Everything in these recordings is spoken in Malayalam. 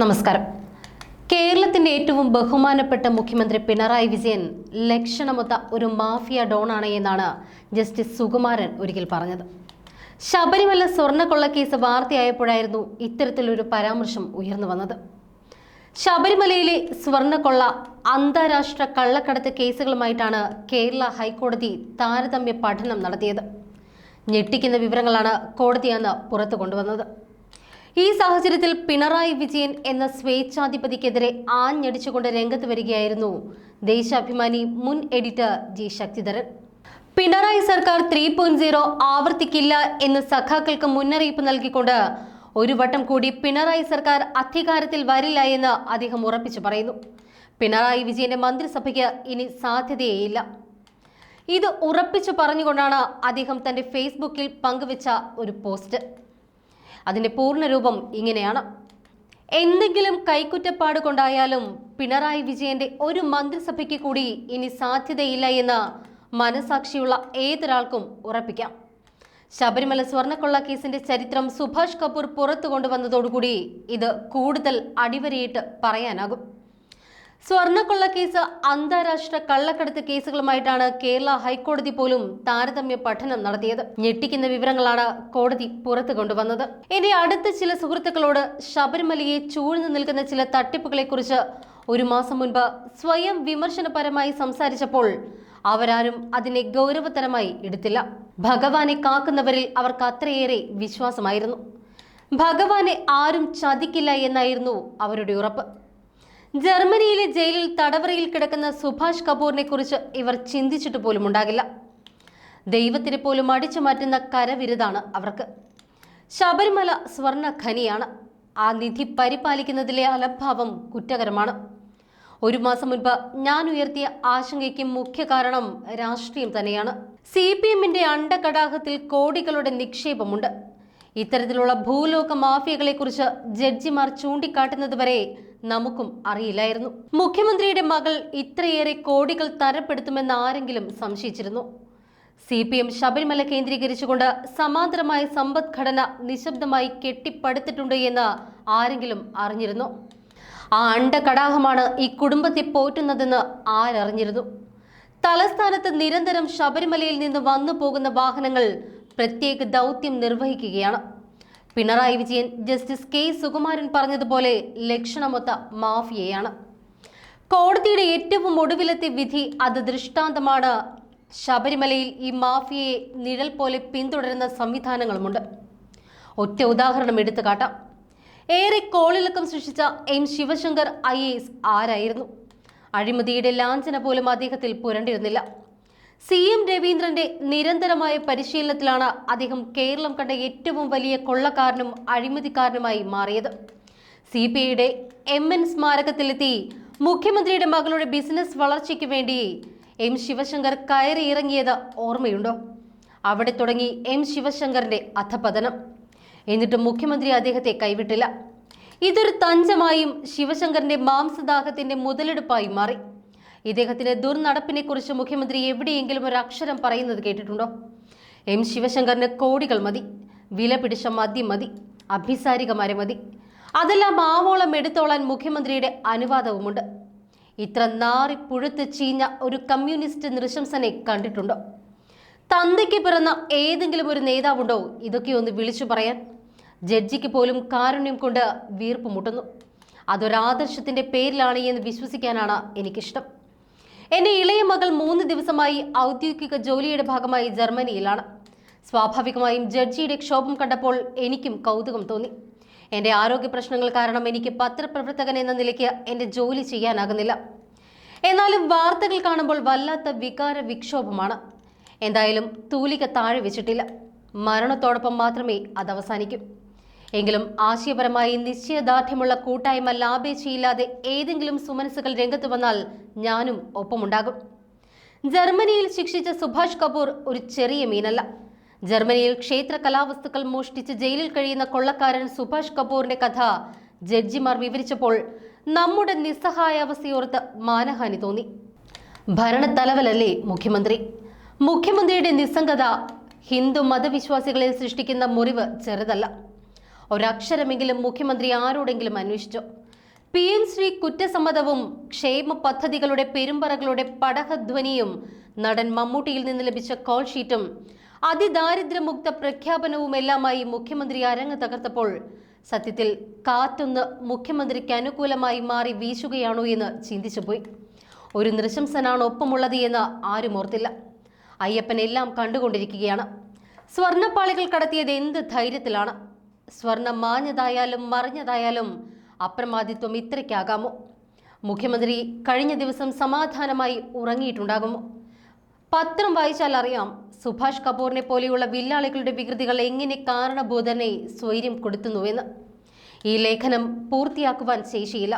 നമസ്കാരം. കേരളത്തിന്റെ ഏറ്റവും ബഹുമാനപ്പെട്ട മുഖ്യമന്ത്രി പിണറായി വിജയൻ ലക്ഷണമൊത്ത ഒരു മാഫിയ ഡോണാണ് എന്നാണ് ജസ്റ്റിസ് സുകുമാരൻ ഒരിക്കൽ പറഞ്ഞത്. ശബരിമല സ്വർണക്കൊള്ളക്കേസ് വാർത്തയായപ്പോഴായിരുന്നു ഇത്തരത്തിലൊരു പരാമർശം ഉയർന്നു വന്നത്. ശബരിമലയിലെ സ്വർണക്കൊള്ള അന്താരാഷ്ട്ര കള്ളക്കടത്ത് കേസുകളുമായിട്ടാണ് കേരള ഹൈക്കോടതി താരതമ്യ പഠനം നടത്തിയത്. ഞെട്ടിക്കുന്ന വിവരങ്ങളാണ് കോടതി അന്ന് പുറത്തു കൊണ്ടുവന്നത്. ഈ സാഹചര്യത്തിൽ പിണറായി വിജയൻ എന്ന സ്വേച്ഛാധിപതിക്കെതിരെ ആഞ്ഞടിച്ചുകൊണ്ട് രംഗത്ത് വരികയായിരുന്നു. ദേശാഭിമാനി മുൻ എഡിറ്റർ ജി ശക്തിധരൻ. പിണറായി സർക്കാർ ത്രീ പോയിന്റ് സീറോ ആവർത്തിക്കില്ല എന്ന് സഖാക്കൾക്ക് മുന്നറിയിപ്പ് നൽകിക്കൊണ്ട് ഒരു വട്ടം കൂടി പിണറായി സർക്കാർ അധികാരത്തിൽ വരില്ല എന്ന് അദ്ദേഹം ഉറപ്പിച്ചു പറയുന്നു. പിണറായി വിജയന്റെ മന്ത്രിസഭയ്ക്ക് ഇനി സാധ്യതയേയില്ല. ഇത് ഉറപ്പിച്ചു പറഞ്ഞുകൊണ്ടാണ് അദ്ദേഹം തന്റെ ഫേസ്ബുക്കിൽ പങ്കുവച്ച ഒരു പോസ്റ്റ്. അതിന്റെ പൂർണരൂപം ഇങ്ങനെയാണ്. എന്തെങ്കിലും കൈക്കുറ്റപ്പാട് കൊണ്ടായാലും പിണറായി വിജയന്റെ ഒരു മന്ത്രിസഭയ്ക്ക് കൂടി ഇനി സാധ്യതയില്ല എന്ന് മനസാക്ഷിയുള്ള ഏതൊരാൾക്കും ഉറപ്പിക്കാം. ശബരിമല സ്വർണക്കൊള്ള കേസിന്റെ ചരിത്രം സുഭാഷ് കപൂർ പുറത്തു കൊണ്ടുവന്നതോടുകൂടി ഇത് കൂടുതൽ അടിവരയിട്ട് പറയാനാകും. സ്വർണക്കൊള്ള കേസ് അന്താരാഷ്ട്ര കള്ളക്കടത്ത് കേസുകളുമായിട്ടാണ് കേരള ഹൈക്കോടതി പോലും താരതമ്യ പഠനം നടത്തിയത്. ഞെട്ടിക്കുന്ന വിവരങ്ങളാണ് കോടതി പുറത്തു കൊണ്ടുവന്നത്. ഇനി അടുത്ത ചില സുഹൃത്തുക്കളോട് ശബരിമലയെ ചൂഴ്ന്നു നിൽക്കുന്ന ചില തട്ടിപ്പുകളെ കുറിച്ച് ഒരു മാസം മുൻപ് സ്വയം വിമർശനപരമായി സംസാരിച്ചപ്പോൾ അവരാരും അതിനെ ഗൗരവതരമായി എടുത്തില്ല. ഭഗവാനെ കാക്കുന്നവരിൽ അവർക്ക് അത്രയേറെ വിശ്വാസമായിരുന്നു. ഭഗവാനെ ആരും ചതിക്കില്ല എന്നായിരുന്നു അവരുടെ ഉറപ്പ്. ജർമ്മനിയിലെ ജയിലിൽ തടവറയിൽ കിടക്കുന്ന സുഭാഷ് കപൂറിനെ കുറിച്ച് ഇവർ ചിന്തിച്ചിട്ട് പോലും ഉണ്ടാകില്ല. ദൈവത്തിനെ പോലും അടിച്ചു മാറ്റുന്ന കരവിരുതാണ് അവർക്ക്. ശബരിമല സ്വർണ ഖനിയാണ് ആ നിധി പരിപാലിക്കുന്നതിലെ അലംഭാവം കുറ്റകരമാണ്. ഒരു മാസം മുൻപ് ഞാൻ ഉയർത്തിയ ആശങ്കയ്ക്ക് മുഖ്യ കാരണം രാഷ്ട്രീയം തന്നെയാണ്. സി പി എമ്മിന്റെ അണ്ടകടാഹത്തിൽ കോടികളുടെ നിക്ഷേപമുണ്ട്. ഇത്തരത്തിലുള്ള ഭൂലോക മാഫിയകളെക്കുറിച്ച് ജഡ്ജിമാർ ചൂണ്ടിക്കാട്ടുന്നത് വരെ നമുക്കും അറിയില്ലായിരുന്നു. മുഖ്യമന്ത്രിയുടെ മകൾ ഇത്രയേറെ കോടികൾ തരപ്പെടുത്തുമെന്ന് ആരെങ്കിലും സംശയിച്ചിരുന്നു. സി പി എം ശബരിമല കേന്ദ്രീകരിച്ചുകൊണ്ട് സമാന്തരമായ സമ്പദ്ഘടന നിശബ്ദമായി കെട്ടിപ്പടുത്തിട്ടുണ്ട് എന്ന് ആരെങ്കിലും അറിഞ്ഞിരുന്നു. ആ അണ്ടകടാഹമാണ് ഈ കുടുംബത്തെ പോറ്റുന്നതെന്ന് ആരറിഞ്ഞിരുന്നു. തലസ്ഥാനത്ത് നിരന്തരം ശബരിമലയിൽ നിന്ന് വന്നു പോകുന്ന വാഹനങ്ങൾ പ്രത്യേക ദൗത്യം നിർവഹിക്കുകയാണ്. പിണറായി വിജയൻ ജസ്റ്റിസ് കെ സുകുമാരൻ പറഞ്ഞതുപോലെ ലക്ഷണമൊത്ത മാഫിയയാണ്. കോടതിയുടെ ഏറ്റവും ഒടുവിലത്തെ വിധി അത് ദൃഷ്ടാന്തമാണ്. ശബരിമലയിൽ ഈ മാഫിയയെ നിഴൽ പോലെ പിന്തുടരുന്ന സംവിധാനങ്ങളുമുണ്ട്. ഒറ്റ ഉദാഹരണം എടുത്തു കാട്ടാം ഏറെ കോളിളക്കം സൃഷ്ടിച്ച എം ശിവശങ്കർ ഐ ആരായിരുന്നു? അഴിമതിയുടെ ലാഞ്ചന പോലും അദ്ദേഹത്തിൽ പുരണ്ടിരുന്നില്ല. സി എം രവീന്ദ്രന്റെ നിരന്തരമായ പരിശീലനത്തിലാണ് അദ്ദേഹം കേരളം കണ്ട ഏറ്റവും വലിയ കൊള്ളക്കാരനും അഴിമതിക്കാരനുമായി മാറിയത്. സി പി ഐയുടെ എം എൻ സ്മാരകത്തിലെത്തി മുഖ്യമന്ത്രിയുടെ മകളുടെ ബിസിനസ് വളർച്ചയ്ക്ക് വേണ്ടി എം ശിവശങ്കർ കയറിയിറങ്ങിയത് ഓർമ്മയുണ്ടോ? അവിടെ തുടങ്ങി എം ശിവശങ്കറിന്റെ അധപതനം. എന്നിട്ടും മുഖ്യമന്ത്രി അദ്ദേഹത്തെ കൈവിട്ടില്ല. ഇതൊരു തഞ്ചമായും ശിവശങ്കറിന്റെ മാംസദാഹത്തിന്റെ മുതലെടുപ്പായും മാറി. ഇദ്ദേഹത്തിന്റെ ദുർനടപ്പിനെ കുറിച്ച് മുഖ്യമന്ത്രി എവിടെയെങ്കിലും ഒരു അക്ഷരം പറയുന്നത് കേട്ടിട്ടുണ്ടോ? എം ശിവശങ്കറിന് കോടികൾ മതി വില പിടിച്ച മതി മതി അഭിസാരികമാരെ മതി. അതെല്ലാം ആവോളം എടുത്തോളാൻ മുഖ്യമന്ത്രിയുടെ അനുവാദവുമുണ്ട്. ഇത്ര നാറി പുഴുത്ത് ചീഞ്ഞ ഒരു കമ്മ്യൂണിസ്റ്റ് നൃശംസനെ കണ്ടിട്ടുണ്ടോ? തന്തയ്ക്ക് പിറന്ന ഏതെങ്കിലും ഒരു നേതാവുണ്ടോ? ഇതൊക്കെ ഒന്ന് വിളിച്ചു പറയാൻ. ജഡ്ജിക്ക് പോലും കാരുണ്യം കൊണ്ട് വീർപ്പ് മുട്ടുന്നു. അതൊരാദർശത്തിന്റെ പേരിലാണ് എന്ന് വിശ്വസിക്കാനാണ് എനിക്കിഷ്ടം. എന്റെ ഇളയ മകൾ മൂന്ന് ദിവസമായി ഔദ്യോഗിക ജോലിയുടെ ഭാഗമായി ജർമ്മനിയിലാണ്. സ്വാഭാവികമായും ജഡ്ജിയുടെ ക്ഷോഭം കണ്ടപ്പോൾ എനിക്കും കൗതുകം തോന്നി. എന്റെ ആരോഗ്യ പ്രശ്നങ്ങൾ കാരണം എനിക്ക് പത്രപ്രവർത്തകൻ എന്ന നിലയ്ക്ക് എന്റെ ജോലി ചെയ്യാനാകുന്നില്ല. എന്നാലും വാർത്തകൾ കാണുമ്പോൾ വല്ലാത്ത വികാര വിക്ഷോഭമാണ്. എന്തായാലും തൂലിക താഴെ വെച്ചിട്ടില്ല. മരണത്തോടൊപ്പം മാത്രമേ അത് അവസാനിക്കൂ എങ്കിലും ആശയപരമായി നിശ്ചയദാർഢ്യമുള്ള കൂട്ടായ്മ ലാഭേച്ഛയില്ലാതെ ഏതെങ്കിലും സുമനസുകൾ രംഗത്ത് വന്നാൽ ഞാനും ഒപ്പമുണ്ടാകും. ജർമ്മനിയിൽ ശിക്ഷിച്ച സുഭാഷ് കപൂർ ഒരു ചെറിയ മീനല്ല. ജർമ്മനിയിൽ ക്ഷേത്ര കലാവസ്തുക്കൾ മോഷ്ടിച്ച് ജയിലിൽ കഴിയുന്ന കൊള്ളക്കാരൻ സുഭാഷ് കപൂറിന്റെ കഥ ജഡ്ജിമാർ വിവരിച്ചപ്പോൾ നമ്മുടെ നിസ്സഹായാവസ്ഥയോർത്ത് മാനഹാനി തോന്നി. ഭരണത്തലവലല്ലേ മുഖ്യമന്ത്രി? മുഖ്യമന്ത്രിയുടെ നിസ്സംഗത ഹിന്ദു മതവിശ്വാസികളിൽ സൃഷ്ടിക്കുന്ന മുറിവ് ചെറുതല്ല. ഒരക്ഷരമെങ്കിലും മുഖ്യമന്ത്രി ആരോടെങ്കിലും അന്വേഷിച്ചോ? പി എം ശ്രീ കുറ്റസമ്മതവും ക്ഷേമ പദ്ധതികളുടെ പെരുമ്പറകളുടെ പടഹധ്വനിയും നടൻ മമ്മൂട്ടിയിൽ നിന്ന് ലഭിച്ച കോൾ ഷീറ്റും അതിദാരിദ്ര്യമുക്ത പ്രഖ്യാപനവുമെല്ലാമായി മുഖ്യമന്ത്രി അരങ്ങ് തകർത്തപ്പോൾ സത്യത്തിൽ കാറ്റൊന്ന് മുഖ്യമന്ത്രിക്ക് അനുകൂലമായി മാറി വീശുകയാണോ എന്ന് ചിന്തിച്ചുപോയി ഒരു നൃശംസനാണ് ഒപ്പമുള്ളത് എന്ന് ആരും ഓർത്തില്ല. അയ്യപ്പൻ എല്ലാം കണ്ടുകൊണ്ടിരിക്കുകയാണ്. സ്വർണപ്പാളികൾ കടത്തിയത് എന്ത് ധൈര്യത്തിലാണ്? സ്വർണം മാഞ്ഞതായാലും മറിഞ്ഞതായാലും അപ്രമാദിത്വം ഇത്രയ്ക്കാകാമോ? മുഖ്യമന്ത്രി കഴിഞ്ഞ ദിവസം സമാധാനമായി ഉറങ്ങിയിട്ടുണ്ടാകുമോ? പത്രം വായിച്ചാൽ അറിയാം സുഭാഷ് കപൂറിനെ പോലെയുള്ള വില്ലാളികളുടെ വികൃതികൾ എങ്ങനെ കാരണബോധനെ സ്വൈര്യം കൊടുത്തുന്നുവെന്ന്. ഈ ലേഖനം പൂർത്തിയാക്കുവാൻ ശേഷിയില്ല.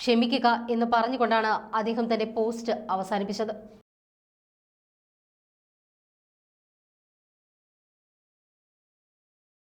ക്ഷമിക്കുക എന്ന് പറഞ്ഞുകൊണ്ടാണ് അദ്ദേഹം തന്റെ പോസ്റ്റ് അവസാനിപ്പിച്ചത്.